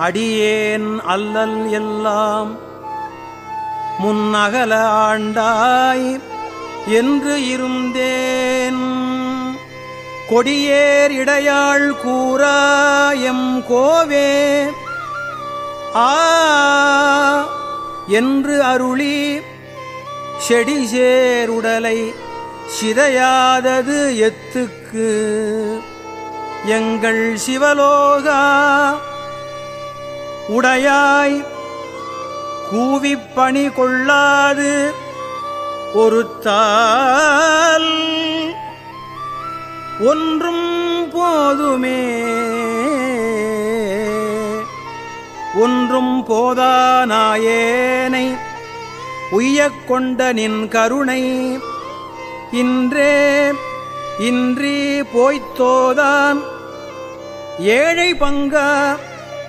அடியேன் அல்லல் எல்லாம். முன்னகல ஆண்டாய் என்று இருந்தேன். கொடியேர் இடையாள் கூறாயம் கோவே. ஆ என்று அருளி செடிசேருடலை சிதையாதது எத்துக்கு. எங்கள் சிவலோகா உடையாய் கூவிப்பணி கொள்ளாது ஒரு தால் ஒன்றும் போதுமே. ஒன்றும் போதானாயேனை உய்யக் கொண்ட நின் கருணை இன்றே இன்றி போய்த்தோதான். ஏழை பங்கா